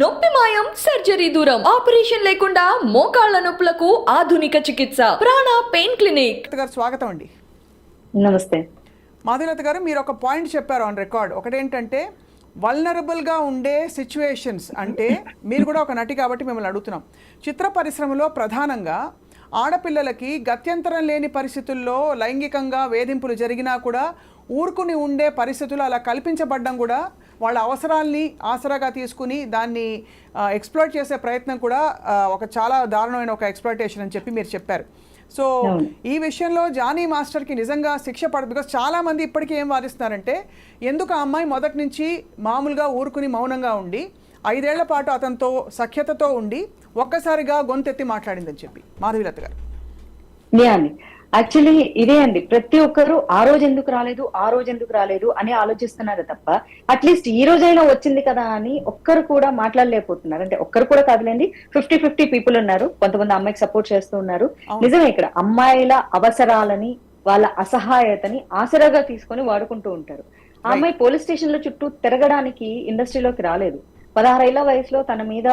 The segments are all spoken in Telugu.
నొప్పి మాయం సర్జరీ దూరం ఆపరేషన్ లేకుండా మోకాళ్ళ నొప్పులకు ఆధునిక చికిత్స. ప్రాణ పెయిన్ క్లినిక్. మాధులత గారు స్వాగతం అండి. నమస్తే. మాధులత గారు మీరు ఒక పాయింట్ చెప్పారు ఆన్ రికార్డ్. ఒకటేంటంటే వల్నరబుల్గా ఉండే సిచ్యువేషన్స్ అంటే మీరు కూడా ఒక నటి కాబట్టి మిమ్మల్ని అడుగుతున్నాం. చిత్ర పరిశ్రమలో ప్రధానంగా ఆడపిల్లలకి గత్యంతరం లేని పరిస్థితుల్లో లైంగికంగా వేధింపులు జరిగినా కూడా ఊరుకుని ఉండే పరిస్థితులు అలా కల్పించబడ్డం కూడా వాళ్ళ అవసరాల్ని ఆసరాగా తీసుకుని దాన్ని ఎక్స్ప్లోర్ చేసే ప్రయత్నం కూడా ఒక చాలా దారుణమైన ఒక ఎక్స్ప్లోటేషన్ అని చెప్పి మీరు చెప్పారు. సో. ఈ విషయంలో జానీ మాస్టర్కి నిజంగా శిక్ష పడదు. బికాస్ చాలా మంది ఇప్పటికీ ఏం వాదిస్తున్నారంటే ఎందుకు ఆ అమ్మాయి మొదటి నుంచి మామూలుగా ఊరుకుని మౌనంగా ఉండి ఐదేళ్ళ పాటు అతనితో సఖ్యతతో ఉండి ఒక్కసారిగా గొంతెత్తి మాట్లాడిందని చెప్పి. మాధవీలత గారు. యాక్చువల్లీ ఇదే అండి. ప్రతి ఒక్కరు ఆ రోజు ఎందుకు రాలేదు ఆ రోజు ఎందుకు రాలేదు అని ఆలోచిస్తున్నారు తప్ప అట్లీస్ట్ ఈ రోజైనా వచ్చింది కదా అని ఒక్కరు కూడా మాట్లాడలేకపోతున్నారు. అంటే ఒక్కరు కూడా కాదులేండి ఫిఫ్టీ ఫిఫ్టీ పీపుల్ ఉన్నారు. కొంతమంది అమ్మాయికి సపోర్ట్ చేస్తూ ఉన్నారు. నిజమే ఇక్కడ అమ్మాయిల అవసరాలని వాళ్ళ అసహాయతని ఆసరాగా తీసుకొని వాడుకుంటూ ఉంటారు. ఆ అమ్మాయి పోలీస్ స్టేషన్లో చుట్టూ తిరగడానికి ఇండస్ట్రీలోకి రాలేదు. పదహారేళ్ళ వయసులో తన మీద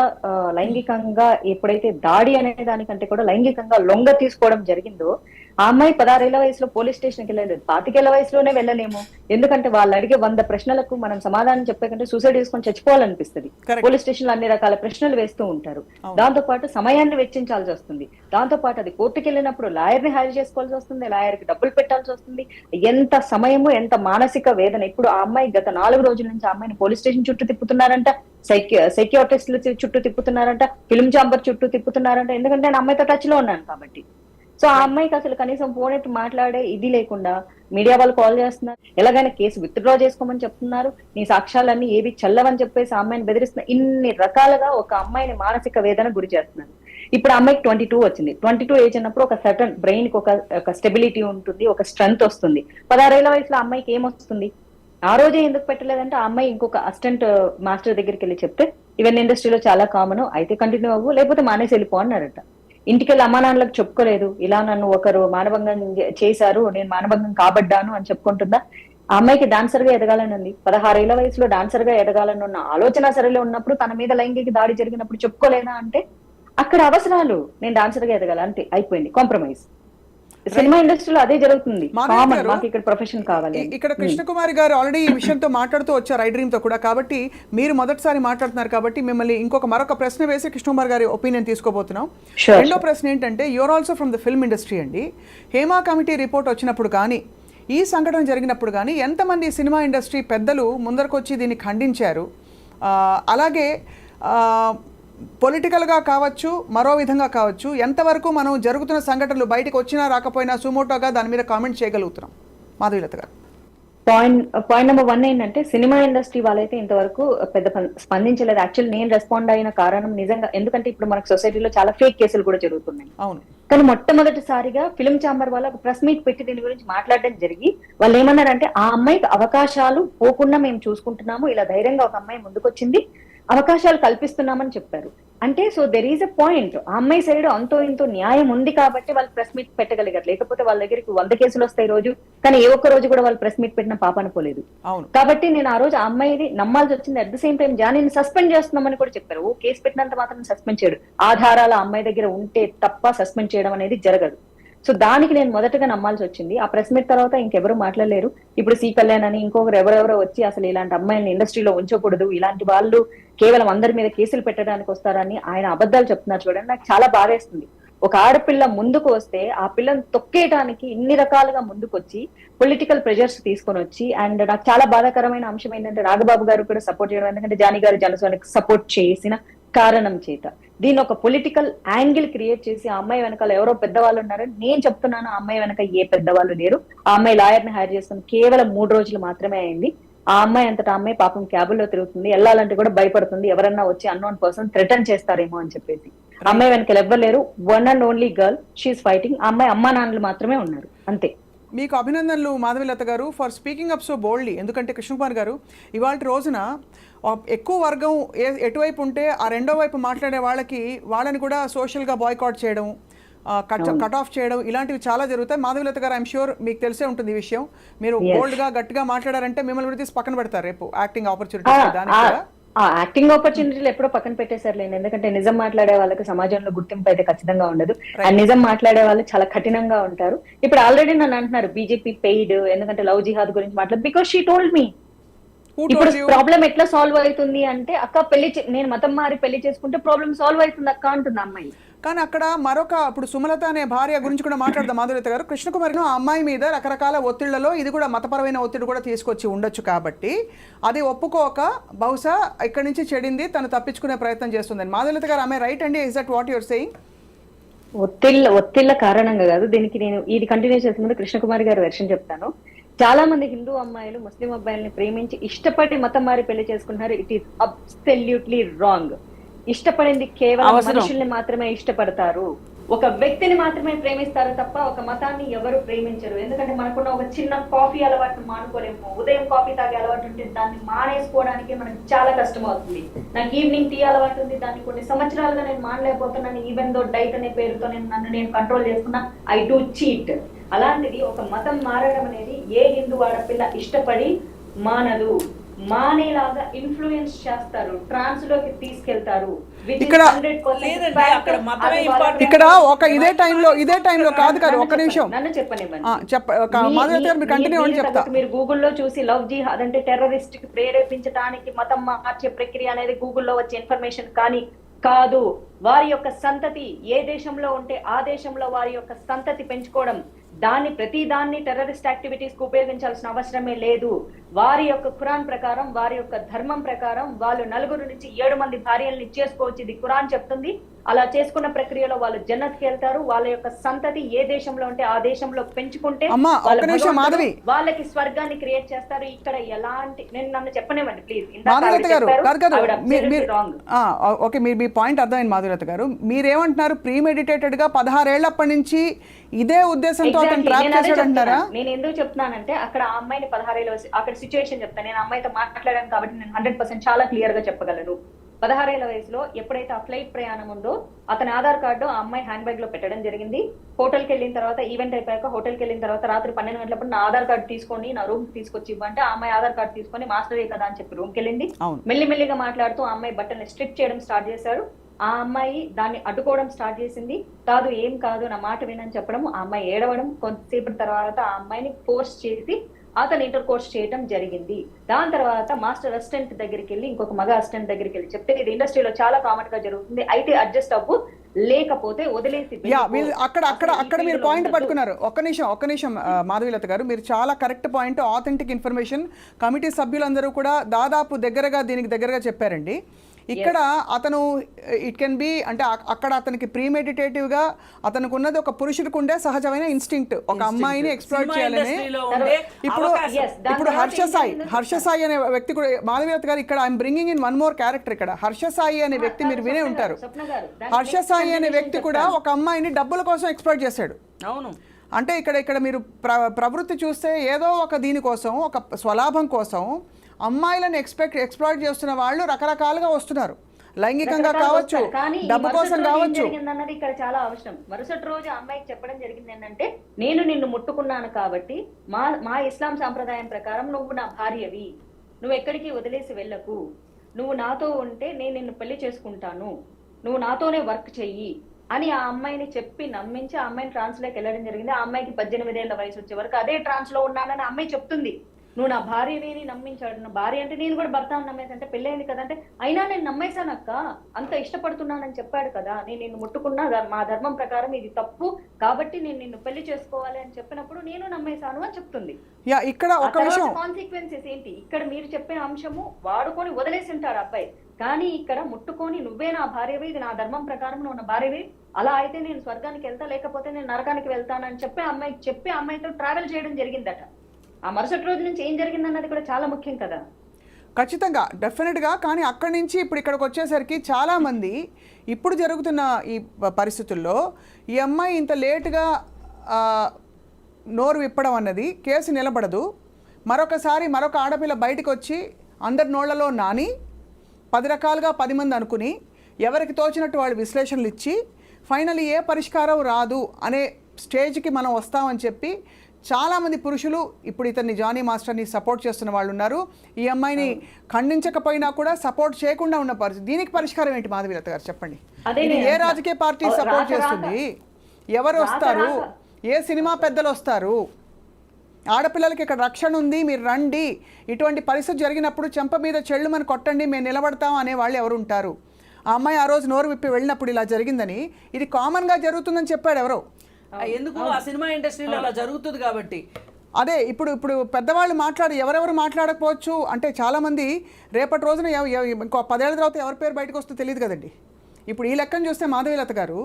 లైంగికంగా ఎప్పుడైతే దాడి అనే దానికంటే కూడా లైంగికంగా లొంగ తీసుకోవడం జరిగిందో ఆ అమ్మాయి పదహారేళ్ళ వయసులో పోలీస్ స్టేషన్కి వెళ్ళలేదు. పాతికేళ్ళ వయసులోనే వెళ్ళలేము. ఎందుకంటే వాళ్ళు అడిగే వంద ప్రశ్నలకు మనం సమాధానం చెప్పే కంటే సూసైడ్ చేసుకొని చచ్చిపోవాలనిపిస్తుంది. పోలీస్ స్టేషన్లో అన్ని రకాల ప్రశ్నలు వేస్తూ ఉంటారు. దాంతో పాటు సమయాన్ని వెచ్చించాల్సి వస్తుంది. దాంతో పాటు అది కోర్టుకి వెళ్ళినప్పుడు లాయర్ని హైర్ చేసుకోవాల్సి వస్తుంది. లాయర్కి డబ్బులు పెట్టాల్సి వస్తుంది. ఎంత సమయము ఎంత మానసిక వేదన. ఇప్పుడు ఆ అమ్మాయి గత నాలుగు రోజుల నుంచి ఆ అమ్మాయిని పోలీస్ స్టేషన్ చుట్టూ తిప్పుతున్నారంట. సైకి సైకియాట్రిస్టులు చుట్టూ తిప్పుతున్నారంట. ఫిల్మ్ చాంబర్ చుట్టూ తిప్పుతున్నారంట. ఎందుకంటే నేను అమ్మాయితో టచ్లో ఉన్నాను కాబట్టి. సో ఆ అమ్మాయికి అసలు కనీసం ఫోన్ ఎత్తి మాట్లాడే ఇది లేకుండా మీడియా వాళ్ళు కాల్ చేస్తున్నారు. ఎలాగైనా కేసు విత్డ్రా చేసుకోమని చెప్తున్నారు. నీ సాక్ష్యాలన్నీ ఏవి చల్లవని చెప్పేసి ఆ అమ్మాయిని బెదిరిస్తున్నారు ఇన్ని రకాలుగా ఒక అమ్మాయిని మానసిక వేదన గురి చేస్తున్నారు. ఇప్పుడు అమ్మాయికి ట్వంటీ టూ వచ్చింది. ట్వంటీ టూ ఏజ్ అన్నప్పుడు ఒక సర్టన్ బ్రెయిన్కి ఒక స్టెబిలిటీ ఉంటుంది ఒక స్ట్రెంగ్త్ వస్తుంది. పదహారేళ్ళ వయసులో అమ్మాయికి ఏమొస్తుంది? ఆ రోజే ఎందుకు పెట్టలేదంటే ఆ అమ్మాయి ఇంకొక అసిస్టెంట్ మాస్టర్ uh, దగ్గరికి వెళ్ళి చెప్తే ఇవన్నీ ఇండస్ట్రీలో చాలా కామన్ అయితే కంటిన్యూ అవ్వు లేకపోతే మానేసి వెళ్ళిపో అన్నారట. ఇంటికి వెళ్ళి అమ్మా నాన్నలకు చెప్పుకోలేదు. ఇలా నన్ను ఒకరు మానభంగం చేశారు నేను మానభంగం కాబడ్డాను అని చెప్పుకుంటుందా? ఆ అమ్మాయికి డాన్సర్గా ఎదగాలని ఉంది. పదహారేళ్ళ వయసులో డాన్సర్గా ఎదగాలని ఉన్న ఆలోచన సరేలో ఉన్నప్పుడు తన మీద లైంగిక దాడి జరిగినప్పుడు చెప్పుకోలేదా అంటే అక్కడ అవసరాలు నేను డాన్సర్గా ఎదగాలి అంతే అయిపోయింది కాంప్రమైజ్ సినిమా ఇండస్ట్రీలో అదే జరుగుతుంది. మాకు ఇక్కడ ప్రొఫెషన్ కావాలి ఇక్కడ కృష్ణకుమారి గారు ఆల్రెడీ ఈ విషయంతో మాట్లాడుతూ వచ్చారు ఐ డ్రీమ్తో కూడా. కాబట్టి మీరు మొదటిసారి మాట్లాడుతున్నారు కాబట్టి మిమ్మల్ని ఇంకొక మరొక ప్రశ్న వేసి కృష్ణకుమార్ గారి ఒపీనియన్ తీసుకోబోతున్నాం. రెండో ప్రశ్న ఏంటంటే you're also from the film industry అండి. హేమా కమిటీ రిపోర్ట్ వచ్చినప్పుడు కానీ ఈ సంఘటన జరిగినప్పుడు కానీ ఎంతమంది సినిమా ఇండస్ట్రీ పెద్దలు ముందరకొచ్చి దీన్ని ఖండించారు? అలాగే పొలిటికల్గా కావచ్చు మరో విధంగా కావచ్చు ఎంతవరకు మనం జరుగుతున్న సంఘటనలు బయటకు వచ్చినా రాకపోయినా సుమోటోగా దాని మీద కామెంట్ చేయగలుగుతున్నాం. Madhavilatha garu. Point point number one ఏంటంటే సినిమా ఇండస్ట్రీ వాళ్ళైతే ఇంతవరకు పెద్ద స్పందించలేదు. యాక్చువల్ నేను రెస్పాండ్ అయిన కారణం నిజంగా ఎందుకంటే ఇప్పుడు మనకు సొసైటీలో చాలా ఫేక్ కేసులు కూడా జరుగుతున్నాయి. అవును. కానీ మొట్టమొదటిసారిగా ఫిల్మ్ ఛాంబర్ వాళ్ళు ఒక ప్రెస్ మీట్ పెట్టి దీని గురించి మాట్లాడడం జరిగి వాళ్ళు ఏమన్నారంటే ఆ అమ్మాయికి అవకాశాలు పోకుండా మేము చూసుకుంటున్నాము ఇలా ధైర్యంగా ఒక అమ్మాయి ముందుకొచ్చింది అవకాశాలు కల్పిస్తున్నామని చెప్పారు. అంటే so there is a point ఆ అమ్మాయి సైడ్ అంతో ఇంతో న్యాయం ఉంది కాబట్టి వాళ్ళు ప్రెస్ మీట్ పెట్టగలిగారు. లేకపోతే వాళ్ళ దగ్గరికి వంద కేసులు వస్తాయి రోజు కానీ ఏ ఒక్క రోజు కూడా వాళ్ళు ప్రెస్ మీట్ పెట్టిన పాపన పోలేదు అవును. కాబట్టి నేను ఆ రోజు ఆ అమ్మాయిది నమ్మాల్సి వచ్చింది. అట్ ద సేమ్ టైం జానీని సస్పెండ్ చేస్తున్నామని కూడా చెప్పారు. ఓ కేసు పెట్టినంత మాత్రం సస్పెండ్ చేయడు. ఆధారాలు ఆ అమ్మాయి దగ్గర ఉంటే తప్ప సస్పెండ్ చేయడం అనేది జరగదు. సో దానికి నేను మొదటగా నమ్మాల్సి వచ్చింది. ఆ ప్రెస్ మీట్ తర్వాత ఇంకెవరు మాట్లాడలేరు. ఇప్పుడు సి కళ్యాణ్ అని ఇంకొకరు ఎవరెవరో వచ్చి అసలు ఇలాంటి అమ్మాయిని ఇండస్ట్రీలో ఉంచకూడదు. ఇలాంటి వాళ్ళు కేవలం అందరి మీద కేసులు పెట్టడానికి వస్తారని ఆయన అబద్ధాలు చెప్తున్నారు చూడండి. నాకు చాలా బాధేస్తుంది. ఒక ఆడపిల్ల ముందుకు వస్తే ఆ పిల్లని తొక్కేయడానికి ఇన్ని రకాలుగా ముందుకొచ్చి పొలిటికల్ ప్రెజర్స్ తీసుకొని వచ్చి అండ్ నాకు చాలా బాధాకరమైన అంశం ఏంటంటే రాఘబాబు గారు కూడా సపోర్ట్ చేయడం. ఎందుకంటే జానీ గారు జనసేనకి సపోర్ట్ చేసిన కారణం చేత. దీని ఒక పొలిటికల్ యాంగిల్ క్రియేట్ చేసి ఆ అమ్మాయి వెనకాల ఎవరో పెద్దవాళ్ళు ఉన్నారని నేను చెప్తున్నాను. ఆ అమ్మాయి వెనక ఏ పెద్దవాళ్ళు లేరు. ఆ అమ్మాయి లాయర్ని హైర్ చేసుకుని కేవలం మూడు రోజులు మాత్రమే అయింది. ఆ అమ్మాయి అంతటా అమ్మాయి పాపం క్యాబుల్లో తిరుగుతుంది వెళ్ళాలంటే కూడా భయపడుతుంది ఎవరన్నా వచ్చి అన్నోన్ పర్సన్ థ్రెటన్ చేస్తారేమో అని చెప్పేసి. అమ్మాయి వెనకాల ఎవ్వరు లేరు. One and only girl she's fighting ఆ అమ్మాయి అమ్మా నాన్నలు మాత్రమే ఉన్నారు. అంతే. మీకు అభినందనలు Madhavilatha garu for speaking up so boldly ఎందుకంటే కృష్ణకుమార్ గారు ఇవాళ రోజున ఎక్కువ వర్గం ఏ ఎటువైపు ఉంటే ఆ రెండో వైపు మాట్లాడే వాళ్ళకి వాళ్ళని కూడా సోషల్గా బాయ్కాట్ చేయడం కట్ కట్ ఆఫ్ చేయడం ఇలాంటివి చాలా జరుగుతాయి. మాధవీలత గారు ఐఎమ్ షూర్ మీకు తెలిసే ఉంటుంది ఈ విషయం. మీరు Yes. బోల్డ్గా గట్టిగా మాట్లాడారంటే మిమ్మల్ని కూడా తీసి పక్కన పెడతారు రేపు యాక్టింగ్ ఆపర్చునిటీ దానికి కూడా. యాక్టింగ్ ఆపర్చునిటీలు ఎప్పుడో పక్కన పెట్టేశారులేండి. ఎందుకంటే నిజం మాట్లాడే వాళ్ళకి సమాజంలో గుర్తింపు అయితే ఖచ్చితంగా ఉండదు. ఆ నిజం మాట్లాడే వాళ్ళు చాలా కఠినంగా ఉంటారు. ఇప్పుడు ఆల్రెడీ నన్ను అంటున్నారు బీజేపీ పెయిడ్ ఎందుకంటే లవ్ జిహాద్ గురించి మాట్లాడు బికాస్ షీ టోల్డ్ మీ ఇప్పుడు? ప్రాబ్లం ఎట్లా సాల్వ్ అవుతుంది అంటే అక్క పెళ్ళి నేను మతం మారి పెళ్ళి చేసుకుంటే ప్రాబ్లం సాల్వ్ అవుతుంది అక్క అంటుంది అమ్మాయి. కానీ అక్కడ మరొక ఇప్పుడు సుమలత అనే భార్య గురించి కూడా మాట్లాడదాం మాధురిత గారు. కృష్ణకుమారిను ఆ అమ్మాయి మీద రకరకాల ఒత్తిళ్ళలో ఇది కూడా మతపరమైన ఒత్తిడి కూడా తీసుకొచ్చి ఉండొచ్చు కాబట్టి అది ఒప్పుకోక బహుశా ఇక్కడి నుంచి చెడింది తను తప్పించుకునే ప్రయత్నం చేస్తుందని. మాధురిత గారు ఆమె రైట్ అండి? Is that what your saying ఒత్తిళ్ళ ఒత్తిళ్ళ కారణంగా కాదు దీనికి నేను ఇది కంటిన్యూ చేసే ముందు కృష్ణకుమారి గారి వెర్షన్ చెప్తాను. చాలా మంది హిందూ అమ్మాయిలు ముస్లిం అబ్బాయిల్ని ప్రేమించి ఇష్టపడి మతం మారి పెళ్ళి చేసుకుంటున్నారు. ఇట్ ఈస్ అబ్సల్యూట్లీ రాంగ్ ఇష్టపడింది కేవలం. మనుషుల్ని మాత్రమే ఇష్టపడతారు. ఒక వ్యక్తిని మాత్రమే ప్రేమిస్తారు తప్ప ఒక మతాన్ని ఎవరు ప్రేమించరు. ఎందుకంటే మనకున్న ఒక చిన్న కాఫీ అలవాటు మానుకోలేము. ఉదయం కాఫీ తాగే అలవాటు ఉంటే దాన్ని మానేసుకోవడానికి మనకి చాలా కష్టం అవుతుంది నాకు ఈవినింగ్ టీ అలవాటు ఉంది. దాన్ని కొన్ని సంవత్సరాలుగా నేను మానలేకపోతున్నాను. ఈవెన్ దో డైట్ అనే పేరుతో నేను నన్ను నేను కంట్రోల్ చేసుకున్నా ఐ డూ చీట్ అలాంటిది ఒక మతం మారడం అనేది ఏ హిందూ ఆడపిల్ల ఇష్టపడి మానదు. మానేలాగా ఇన్ఫ్లుయెన్స్ చేస్తారు. ట్రాన్స్లోకి తీసుకెళ్తారు. ఇక్కడ- 100% లేదండి, fact, అక్కడ మతమే అది వాళ్ళ important. ఇక్కడ ఒక ఇదే టైంలో ఇదే టైంలో కాదు కాదు ఒక్క నిమిషం. చెప్పండి, నన్ను చెప్పనివ్వండి. ఒక కంటిన్యూ అని చెప్తా. మీరు గూగుల్లో చూసి లవ్ జిహాద్ అంటే టెర్రరిస్ట్కి ప్రేరేపించడానికి మతం మార్చే ప్రక్రియ అనేది గూగుల్లో వచ్చే ఇన్ఫర్మేషన్ కానీ కాదు. వారి యొక్క సంతతి ఏ దేశంలో ఉంటే ఆ దేశంలో వారి యొక్క సంతతి పెంచుకోవడం దాన్ని ప్రతి దాన్ని టెర్రరిస్ట్ యాక్టివిటీస్కు ఉపయోగించాల్సిన అవసరమే లేదు. వారి యొక్క ఖురాన్ ప్రకారం వారి యొక్క ధర్మం ప్రకారం వాళ్ళు నలుగురు నుంచి ఏడు మంది భార్యల్ని చేసుకోవచ్చు ఇది ఖురాన్ చెప్తుంది. అలా చేసుకున్న ప్రక్రియలో వాళ్ళు జన్నత్కి వెళ్తారు వాళ్ళ యొక్క సంతతి ఏ దేశంలో ఉంటే ఆ దేశంలో పెంచుకుంటే. వాళ్ళకి స్వర్గాన్ని క్రియేట్ చేస్తారు. ఇక్కడ ఎలాంటి నేను నన్ను చెప్పనివ్వండి ప్లీజ్ ఓకే మీరు మీ పాయింట్ అర్థమైంది మాధురత గారు. మీరేమంటున్నారు? ప్రీ గా పదహారేళ్ళప్పటి నుంచి ఇదే ఉద్దేశంతో నేను ఎందుకు చెప్తున్నానంటే అక్కడ ఆ అమ్మాయిని పదహారేళ్ళ అక్కడ సిచ్యువేషన్ చెప్తాను. నేను అమ్మాయితో మాట్లాడాను కాబట్టి నేను హండ్రెడ్ పర్సెంట్ చాలా క్లియర్గా చెప్పగలను. పదహారేళ్ళ వయసులో ఎప్పుడైతే ఆ ఫ్లైట్ ప్రయాణం ఉందో అతని ఆధార్ కార్డు ఆ అమ్మాయి హ్యాండ్ బ్యాగ్లో పెట్టడం జరిగింది. హోటల్కి వెళ్ళిన తర్వాత ఈవెంట్ అయిపోయాక హోటల్కి వెళ్ళిన తర్వాత రాత్రి పన్నెండు గంటలప్పుడు నా ఆధార్ కార్డు తీసుకొని నా రూమ్ తీసుకొచ్చి ఇవ్వంటే ఆ అమ్మాయి ఆధార్ కార్డు తీసుకొని మాస్టరే కదా అని చెప్పి రూమ్కి వెళ్ళింది. మెల్లిమెల్లిగా మాట్లాడుతూ ఆ అమ్మాయి బట్టల్ని స్ట్రిప్ చేయడం స్టార్ట్ చేశారు. ఆ అమ్మాయి దాన్ని అడ్డుకోవడం స్టార్ట్ చేసింది. కాదు ఏం కాదు నా మాట వినని చెప్పడం. ఆ అమ్మాయి ఏడవడం. కొంతసేపటి తర్వాత ఆ అమ్మాయిని ఫోర్స్ చేసి అతను ఇంటర్ కోర్స్ చేయడం జరిగింది. దాని తర్వాత మాస్టర్ అసిస్టెంట్ దగ్గరికి వెళ్ళి ఇంకొక మగ అసిస్టెంట్ దగ్గరికి వెళ్ళి చెప్తే ఇది ఇండస్ట్రీలో చాలా కామన్గా జరుగుతుంది అయితే అడ్జస్ట్ అవ్వు లేకపోతే వదిలేసి అక్కడ అక్కడ అక్కడ మీరు పాయింట్. పట్టుకున్నారు. ఒక్క నిమిషం ఒక్క నిమిషం మాధవీలత గారు మీరు చాలా correct point authentic information committee సభ్యులందరూ కూడా దాదాపు దగ్గరగా దీనికి దగ్గరగా చెప్పారండి. ఇక్కడ అతను ఇట్ కెన్ బి అంటే అక్కడ అతనికి ప్రీమెడిటేటివ్గా అతనికి ఉన్నది ఒక పురుషుడికి ఉండే సహజమైన ఇన్స్టింక్ట్ ఒక అమ్మాయిని ఎక్స్ప్లోర్ చేయాలని ఇప్పుడు ఇప్పుడు హర్ష సాయి హర్ష సాయి అనే వ్యక్తి కూడా మాధవీలత గారు ఇక్కడ I'm bringing in one more character ఇక్కడ. హర్ష సాయి అనే వ్యక్తి మీరు వినే ఉంటారు. హర్ష సాయి అనే వ్యక్తి కూడా. ఒక అమ్మాయిని డబ్బుల కోసం ఎక్స్ప్లోర్ చేశాడు. అవును. అంటే ఇక్కడ ఇక్కడ మీరు ప్ర ప్రవృత్తి చూస్తే ఏదో ఒక దీనికోసం ఒక స్వలాభం కోసం అమ్మాయిలను ఎక్స్పెక్ట్ ఎక్స్ప్లోర్ చేస్తున్న వాళ్ళు రకరకాలుగా వస్తున్నారు. లైంగికంగా కావచ్చు డబ్బు కోసం కావచ్చు. జరిగిందన్నది ఇక్కడ చాలా అవసరం. మరుసటి రోజు అమ్మాయికి చెప్పడం జరిగింది ఏంటంటే నేను నిన్ను ముట్టుకున్నాను కాబట్టి మా మా ఇస్లాం సాంప్రదాయం ప్రకారం నువ్వు నా భార్యవి. నువ్వు ఎక్కడికి వదిలేసి వెళ్ళకు. నువ్వు నాతో ఉంటే నేను నిన్ను పెళ్ళి చేసుకుంటాను. నువ్వు నాతోనే వర్క్ చెయ్యి అని ఆ అమ్మాయిని చెప్పి నమ్మించి ఆ అమ్మాయిని ట్రాన్స్లోకి వెళ్ళడం జరిగింది. ఆ అమ్మాయికి పద్దెనిమిది ఏళ్ళ వయసు వచ్చే వరకు అదే ట్రాన్స్లో ఉన్నానని అమ్మాయి చెప్తుంది. నువ్వు నా భార్యని నమ్మించాడు నా భార్య అంటే నేను కూడా భర్త నమ్మేసి అంటే పెళ్ళైంది కదా అంటే అయినా నేను నమ్మేశాను అక్క. అంత ఇష్టపడుతున్నానని చెప్పాడు కదా. నేను నిన్ను ముట్టుకున్నా మా ధర్మం ప్రకారం ఇది తప్పు. కాబట్టి నేను నిన్ను పెళ్ళి చేసుకోవాలి అని చెప్పినప్పుడు నేను నమ్మేశాను అని చెప్తుంది. యా ఇక్కడ ఒక విషయం. కాన్సిక్వెన్సెస్ ఏంటి? ఇక్కడ మీరు చెప్పిన అంశము వాడుకొని వదిలేసి ఉంటాడు అబ్బాయి. కానీ ఇక్కడ ముట్టుకొని నువ్వే నా భార్యవి ఇది నా ధర్మం ప్రకారం నువ్వు నా భార్యవి. అలా అయితే నేను స్వర్గానికి వెళ్తా లేకపోతే నేను నరకానికి వెళ్తానని చెప్పి ఆ అమ్మాయికి చెప్పి అమ్మాయితో ట్రావెల్ చేయడం జరిగిందట. ఆ మరుసటి రోజు నుంచి ఏం జరిగిందన్నది కూడా చాలా ముఖ్యం కదా. ఖచ్చితంగా డెఫినెట్గా. కానీ అక్కడి నుంచి ఇప్పుడు ఇక్కడికి వచ్చేసరికి చాలామంది ఇప్పుడు జరుగుతున్న ఈ పరిస్థితుల్లో ఈ అమ్మాయి ఇంత లేటుగా నోరు విప్పడం అన్నది కేసు నిలబడదు. మరొకసారి మరొక ఆడపిల్ల బయటకు వచ్చి అందరి నోళ్ళలో నాని పది రకాలుగా పది మంది అనుకుని ఎవరికి తోచినట్టు వాళ్ళు విశ్లేషణలు ఇచ్చి ఫైనల్ ఏ పరిష్కారం రాదు అనే స్టేజ్కి మనం వస్తామని చెప్పి చాలామంది పురుషులు ఇప్పుడు ఇతన్ని జానీ మాస్టర్ని సపోర్ట్ చేస్తున్న వాళ్ళు ఉన్నారు. ఈ అమ్మాయిని ఖండించకపోయినా కూడా సపోర్ట్ చేయకుండా ఉన్న పరిస్థితి. దీనికి పరిష్కారం ఏంటి మాధవీలత గారు? చెప్పండి. ఏ. రాజకీయ పార్టీ సపోర్ట్. చేస్తుంది? ఎవరు వస్తారు. ఏ సినిమా పెద్దలు వస్తారు? ఆడపిల్లలకి ఇక్కడ రక్షణ ఉంది మీరు రండి. ఇటువంటి పరిస్థితి జరిగినప్పుడు చెంప మీద చెళ్ళు మన కొట్టండి మేము నిలబడతాం అనే వాళ్ళు ఎవరు ఉంటారు? ఆ అమ్మాయి ఆ రోజు నోరు విప్పి వెళ్ళినప్పుడు ఇలా జరిగిందని. ఇది కామన్గా జరుగుతుందని చెప్పాడు ఎవరో. ఎందుకు? ఆ సినిమా ఇండస్ట్రీలో అలా జరుగుతుంది కాబట్టి. అదే ఇప్పుడు ఇప్పుడు పెద్దవాళ్ళు మాట్లాడి ఎవరెవరు మాట్లాడకపోవచ్చు అంటే చాలామంది రేపటి రోజున ఇంకో పదేళ్ళ తర్వాత ఎవరి పేరు బయటకు వస్తుందో తెలియదు కదండి. ఇప్పుడు ఈ లెక్కను చూస్తే మాధవీలత గారు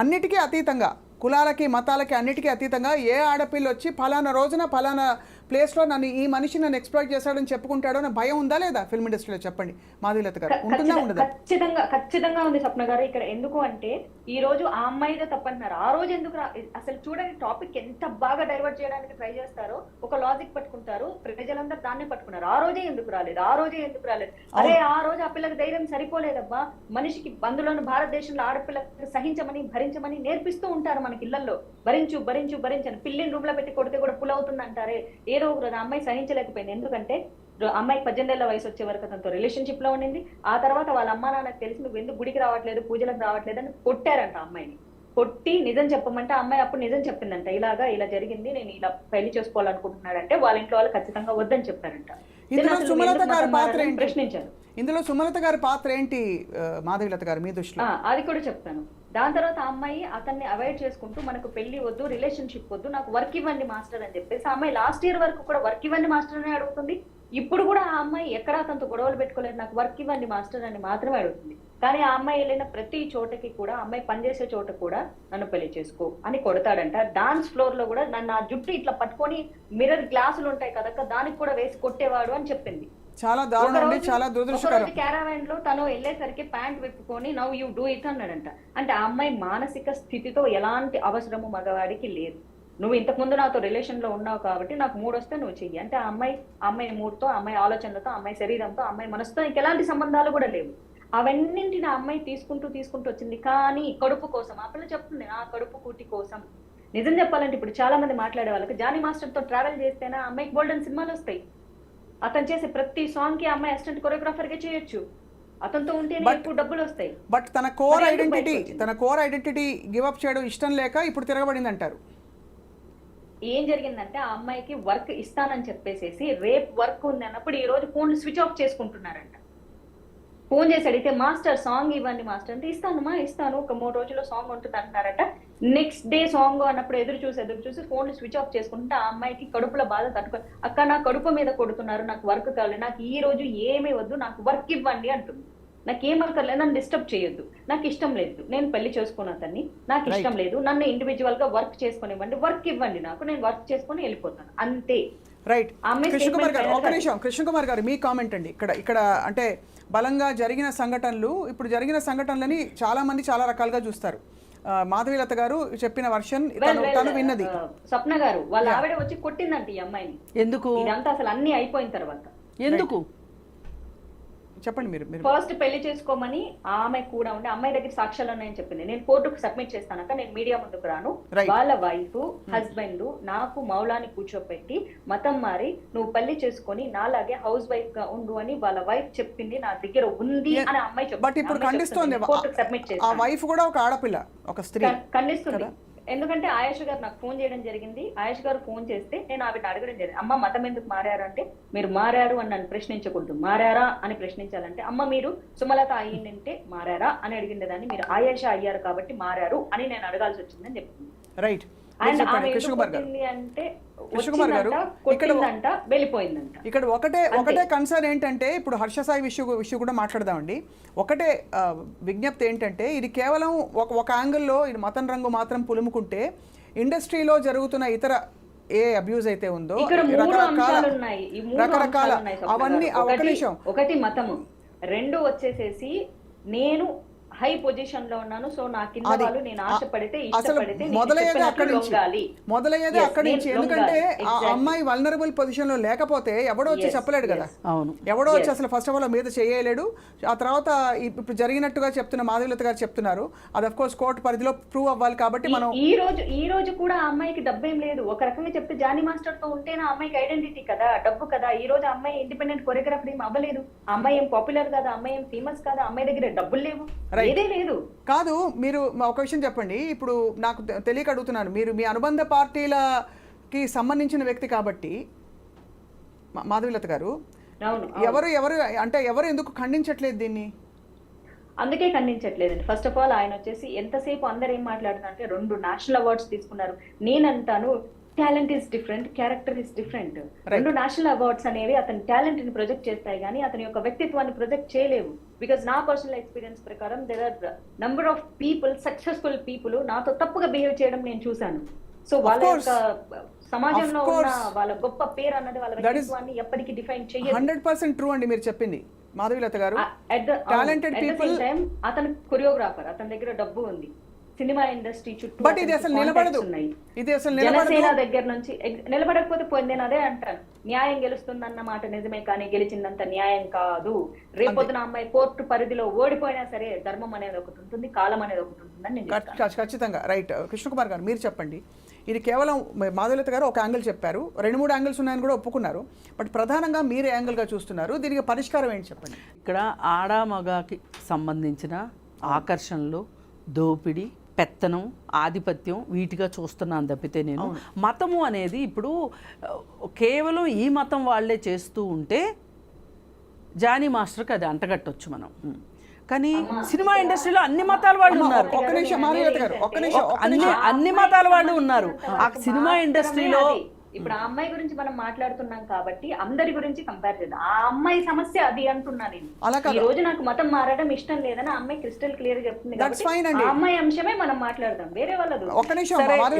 అన్నిటికీ అతీతంగా కులాలకి మతాలకి అన్నిటికీ అతీతంగా ఏ ఆడపిల్ల వచ్చి ఫలానా రోజున ఫలానా ప్లేస్లో నన్ను ఈ మనిషి నన్ను ఎక్స్ప్లోర్ చేశాడని చెప్పుకుంటాడో అనే భయం ఉందా లేదా ఫిల్మ్ ఇండస్ట్రీలో చెప్పండి? మాధవీలత గారు. ఉంటుందా ఉండదా? ఖచ్చితంగా ఖచ్చితంగా ఉంది స్వప్న గారు. ఇక్కడ ఎందుకు అంటే ఈ రోజు ఆ అమ్మాయిదే తప్పంటున్నారు. ఆ రోజు ఎందుకు అసలు చూడండి టాపిక్ ఎంత బాగా డైవర్ట్ చేయడానికి ట్రై చేస్తారో ఒక లాజిక్ పట్టుకుంటారు ప్రజలందరూ దాన్నే పట్టుకున్నారు. ఆ రోజే ఎందుకు రాలేదు? ఆ రోజే ఎందుకు రాలేదు? అరే ఆ రోజు ఆ పిల్లకి ధైర్యం సరిపోలేదబ్బా. మనిషికి అందులోని భారతదేశంలో ఆడపిల్లకి సహించమని భరించమని నేర్పిస్తూ ఉంటారు మనకి ఇళ్ళలో భరించు భరించు భరించని పిల్లిని రూమ్లో పెట్టి కొడితే కూడా పుల్ అవుతుంది అంటారే ఏదో ఒక రోజు అమ్మాయి సహించలేకపోయింది. ఎందుకంటే రో- అమ్మాయికి పద్దెనిమిది ఏళ్ళ వయసు వచ్చే వరకు అతనితో రిలేషన్షిప్లో ఉండింది. ఆ తర్వాత వాళ్ళ అమ్మా నాన్నకు తెలిసి నువ్వు ఎందుకు గుడికి రావట్లేదు పూజలకు రావట్లేదు అని కొట్టారంట అమ్మాయిని. కొట్టి నిజం చెప్పమంటే అమ్మాయి అప్పుడు నిజం చెప్పిందంట. ఇలాగా ఇలా జరిగింది నేను ఇలా పెళ్ళి చేసుకోవాలనుకుంటున్నాడంటే వాళ్ళ ఇంట్లో వాళ్ళు ఖచ్చితంగా వద్దని చెప్పారంట. సుమలత గారి పాత్ర ప్రశ్నించాను ఇందులో సుమలత గారి పాత్ర ఏంటి మాధవీలత గారు? మీ దృష్టిలో? అది కూడా చెప్తాను. దాని తర్వాత ఆ అమ్మాయి అతన్ని అవాయిడ్ చేసుకుంటూ మనకు పెళ్ళి వద్దు రిలేషన్షిప్ వద్దు నాకు వర్క్ ఇవ్వండి మాస్టర్ అని చెప్పేసి ఆ అమ్మాయి లాస్ట్ ఇయర్ వరకు కూడా వర్క్ ఇవ్వండి మాస్టర్ అని అడుగుతుంది. ఇప్పుడు కూడా ఆ అమ్మాయి ఎక్కడ అతనితో గొడవలు పెట్టుకోలేదు నాకు వర్క్ ఇవ్వండి మాస్టర్ అని మాత్రమే అడుగుతుంది. కానీ ఆ అమ్మాయి వెళ్ళిన ప్రతి చోటకి కూడా అమ్మాయి పనిచేసే చోట కూడా నన్ను పెళ్ళి చేసుకో అని కొడతాడంట. డాన్స్ ఫ్లోర్లో కూడా నన్ను ఆ జుట్టు ఇట్లా పట్టుకొని మిర్రర్ గ్లాసులు ఉంటాయి కదక్క దానికి కూడా వేసి కొట్టేవాడు అని చెప్పింది. చాలా దారుణం అండి చాలా దురదృష్టకరం. క్యారావెన్లో తను వెళ్ళేసరికి ప్యాంట్ విప్పుకొని నవ్ యూ డూ ఇట్ అన్నాడంట. అంటే ఆ అమ్మాయి మానసిక స్థితితో ఎలాంటి అవసరము మగవాడికి లేదు. నువ్వు ఇంతకు ముందు నాతో రిలేషన్లో ఉన్నావు కాబట్టి నాకు మూడు వస్తే నువ్వు చెయ్యి. అంటే ఆ అమ్మాయి ఆ అమ్మాయి మూడుతో ఆ అమ్మాయి ఆలోచనలతో ఆ అమ్మాయి శరీరంతో ఆ అమ్మాయి మనసుతో ఇంక ఎలాంటి సంబంధాలు కూడా లేవు. అవన్నింటిని ఆ అమ్మాయి తీసుకుంటూ తీసుకుంటూ వచ్చింది. కానీ కడుపు కోసం ఆ పిల్ల చెప్తుంది నా కడుపు కూటి కోసం. నిజం చెప్పాలంటే ఇప్పుడు చాలా మంది మాట్లాడే వాళ్ళకి జానీ మాస్టర్తో ట్రావెల్ చేస్తేనే? ఆ అమ్మాయికి గోల్డెన్ సినిమాలు వస్తాయి. అతను చేసే ప్రతి సాంగ్కి అమ్మాయి అసిస్టెంట్ కొరియోగ్రాఫర్గా చేయొచ్చు. అతనితో ఎక్కువ డబ్బులు వస్తాయి. బట్ తన కోర్ ఐడెంటిటీ? తన కోర్ ఐడెంటిటీ గివప్ చేయడం ఇష్టం లేక ఇప్పుడు తిరగబడింది అంటారు ఏం జరిగిందంటే ఆ అమ్మాయికి వర్క్ ఇస్తానని చెప్పేసేసి రేపు వర్క్ ఉంది అన్నప్పుడు ఈ రోజు ఫోన్ స్విచ్ ఆఫ్ చేసుకుంటున్నారంట. ఫోన్ చేసి అడిగితే మాస్టర్ సాంగ్ ఇవ్వండి మాస్టర్. అంటే ఇస్తాను మా ఇస్తాను. ఒక మూడు రోజుల్లో సాంగ్ ఉంటుంది అంటున్నారట. నెక్స్ట్ డే సాంగ్ అన్నప్పుడు ఎదురు చూసి ఎదురు చూసి ఫోన్ స్విచ్ ఆఫ్ చేసుకుంటే ఆ అమ్మాయికి కడుపులో బాధ తట్టుకో అక్క నా కడుపు మీద కొడుతున్నారు నాకు వర్క్ కావాలి. నాకు ఈ రోజు ఏమీ వద్దు నాకు వర్క్ ఇవ్వండి అంటుంది. నాకు ఏం అక్కర్లేదు నన్ను డిస్టర్బ్ చేయొద్దు. నాకు ఇష్టం లేదు. నేను పెళ్ళి చేసుకున్న అతన్ని. నాకు ఇష్టం లేదు. నన్ను ఇండివిజువల్గా వర్క్ చేసుకునివ్వండి. వర్క్ ఇవ్వండి నాకు. నేను వర్క్ చేసుకొని వెళ్ళిపోతాను. అంతే. రైట్ కృష్ణ కుమార్ గారు ఒక నిమిషం. కృష్ణ కుమార్ గారు మీ కామెంట్ అండి. ఇక్కడ ఇక్కడ అంటే బలంగా జరిగిన సంఘటనలు ఇప్పుడు జరిగిన సంఘటనలని చాలా మంది చాలా రకాలుగా చూస్తారు. మాధవీలత గారు చెప్పిన వర్షన్ తను తను విన్నది. uh, స్వప్న గారు వాళ్ళ ఆవిడ వచ్చి కొట్టిందంట ఈ అమ్మాయిని. ఎందుకు? ఇదంతా అసలు అన్ని అయిపోయిన తర్వాత. ఎందుకు? చెప్పండి మీరు మీరు ఫస్ట్ పెళ్ళి చేసుకోమని ఆమె కూడా ఉండి అమ్మాయి దగ్గర సాక్ష్యాలు ఉన్నాయని చెప్పింది. నేను కోర్టుకు సబ్మిట్ చేస్తానక నేను మీడియా ముందుకు రాను. వాళ్ళ వైఫ్ హస్బెండ్ నాకు మౌలాని కూర్చోపెట్టి మతం మారి నువ్వు పెళ్ళి చేసుకొని నాలాగే హౌస్ వైఫ్గా ఉండు అని వాళ్ళ వైఫ్ చెప్పింది నా దగ్గర ఉంది. అని అమ్మాయి బట్ ఇప్పుడు ఖండిస్తోంది కోర్టుకు సబ్మిట్ ఆ చేస్తాను వైఫ్ కూడా ఒక ఆడపిల్ల ఒక స్త్రీ. ఖండిస్తుంది? ఎందుకంటే ఆయేష్ గారు నాకు ఫోన్ చేయడం జరిగింది. ఆయేష్ గారు ఫోన్ చేస్తే నేను ఆవిడ అడగడం జరిగింది. అమ్మ మతం ఎందుకు మారారు అంటే మీరు మారారు అని నన్ను ప్రశ్నించకూడదు. మారారా అని ప్రశ్నించాలంటే అమ్మ మీరు సుమలత అయ్యిందంటే మారారా అని అడిగిన దాన్ని మీరు ఆయేష అయ్యారు కాబట్టి మారారు అని నేను అడగాల్సి వచ్చిందని చెప్పింది రైట్ ఇక్కడ- ఒకటే ఒకటే కన్సర్న్ ఏంటంటే ఇప్పుడు హర్ష సాయి విషయం విషయం కూడా మాట్లాడదామండి. ఒకటే విజ్ఞప్తి ఏంటంటే ఇది కేవలం ఒక ఒక యాంగిల్లో ఇది మతం రంగు మాత్రం పులుముకుంటే ఇండస్ట్రీలో జరుగుతున్న ఇతర ఏ అబ్యూజ్ అయితే ఉందో రకరకాల రకరకాల అవన్నీ ఒక నిమిషం. ఒకటి మతము. రెండు వచ్చేసేసి నేను హై పొజిషన్లో ఉన్నాను సో నా కింద వాళ్ళు నేను ఆశపడితే ఇష్టపడితే మొదలయ్యేది అక్కడి నుంచి. మొదలయ్యేది అక్కడి నుంచి. ఎందుకంటే ఆ. అమ్మాయి వల్నరబుల్ పొజిషన్లో లేకపోతే ఎవడో వచ్చి చెప్పలేడు కదా. అవును. ఎవడో వచ్చి. అసలు ఫస్ట్ ఆఫ్ ఆల్ మీద చేయలేడు. ఆ తర్వాత ఇప్పుడు జరిగినట్టుగా చెప్తున్న మాధవీలత గారు చెప్తున్నారు. అది అఫ్ కోర్స్ కోర్టు పరిధిలో ప్రూవ్ అవ్వాలి కాబట్టి మనం ఈ- రోజు ఈ రోజు కూడా ఆ అమ్మాయికి డబ్బేం లేదు. ఒక రకంగా చెప్తే జానీ మాస్టర్తో ఉంటేనే ఆ అమ్మాయికి ఐడెంటిటీ కదా డబ్బు కదా. ఈ రోజు అమ్మాయి ఇండిపెండెంట్ కొరియోగ్రాఫర్ ఏం అవ్వలేదు. అమ్మాయి ఏం పాపులర్ కాదు? అమ్మాయి ఏం ఫేమస్ కాదు? అమ్మాయి దగ్గర డబ్బులు లేవు. లేదు. కాదు మీరు ఒక విషయం చెప్పండి. ఇప్పుడు నాకు తెలియక అడుగుతున్నాను. మీరు మీ అనుబంధ పార్టీలకి సంబంధించిన వ్యక్తి కాబట్టి మాధవీలత గారు ఎవరు ఎవరు అంటే ఎవరు ఎందుకు ఖండించట్లేదు దీన్ని? అందుకే ఖండించట్లేదండి. ఫస్ట్ ఆఫ్ ఆల్ ఆయన వచ్చేసి ఎంతసేపు అందరు ఏం మాట్లాడుతున్నారు అంటే రెండు నేషనల్ అవార్డ్స్ తీసుకున్నారు. నేనంటాను talent is different character is different రెండు నేషనల్ అవార్డ్స్ అనేవి అతని టాలెంట్ని ప్రొజెక్ట్ చేస్తాయి కానీ అతని యొక్క వ్యక్తిత్వాన్ని ప్రొజెక్ట్ చేయలేవు. బికాస్ నా పర్సనల్ ఎక్స్పీరియన్స్ ప్రకారం there are number of people successful people నాతో తప్పుగా బిహేవ్ చేయడం నేను చూశాను. సో వాళ్ళ. యొక్క సమాజంలో ఉన్న. వాళ్ళ గొప్ప పేరు అన్నది వాళ్ళ వ్యక్తిత్వాన్ని ఎప్పటికీ డిఫైన్ చేయదు. హండ్రెడ్ పర్సెంట్ ట్రూ అండి మీరు చెప్పింది. Madhavilatha garu at the Talented people- time అతను కొరియోగ్రాఫర్ అతని దగ్గర డబ్బు ఉంది. సినిమా ఇండస్ట్రీ చుట్టూ బట్ ఇది అసలు నిలబడదు. ఇది అసలు నిలబడదు. జనసేన దగ్గర నుంచి నిలబడకపోతే పోయింది నేను అదే అంటాను న్యాయం గెలుస్తుందన్న మాట నిజమే కానీ గెలిచిందంత న్యాయం కాదు. రేపొద్దున అమ్మాయి కోర్టు పరిధిలో ఓడిపోయినా సరే ధర్మం అనేది ఒకటి ఉంటుంది కాలం అనేది ఒకటి ఉంటుందని ఖచ్చితంగా. రైట్. కృష్ణకుమార్ గారు మీరు చెప్పండి. ఇది కేవలం మాధవీలత గారు ఒక యాంగిల్ చెప్పారు. రెండు మూడు యాంగిల్స్ ఉన్నాయని కూడా ఒప్పుకున్నారు. బట్ ప్రధానంగా మీరే యాంగిల్గా చూస్తున్నారు. దీనికి పరిష్కారం ఏంటి చెప్పండి? ఇక్కడ ఆడ మగకి సంబంధించిన ఆకర్షణలు దోపిడీ పెత్తనం ఆధిపత్యం వీటిగా చూస్తున్నాను తప్పితే నేను. మతము అనేది ఇప్పుడు కేవలం ఈ మతం వాళ్ళే చేస్తూ ఉంటే జానీ మాస్టర్కి అది అంటగట్టొచ్చు మనం. కానీ సినిమా ఇండస్ట్రీలో అన్ని మతాల వాళ్ళు ఉన్నారు ఒక్క నిమిషం మాధవీలత గారు ఒక్క నిమిషం ఒక్క అన్ని అన్ని మతాల వాళ్ళు ఉన్నారు. ఆ సినిమా ఇండస్ట్రీలో. ఇప్పుడు ఆ అమ్మాయి గురించి మనం మాట్లాడుతున్నాం కాబట్టి అందరి గురించి కంపేర్ చేద్దాం. ఆ అమ్మాయి సమస్య అది అంటున్నా నేను. ఈ రోజు నాకు మతం మారడం ఇష్టం లేదని ఆ అమ్మాయి క్రిస్టల్ క్లియర్ చెప్తుంది కాబట్టి. ఆ అమ్మాయి అంశమే మనం మాట్లాడదాం. వేరే వాళ్ళది. ఒక్క నిమిషం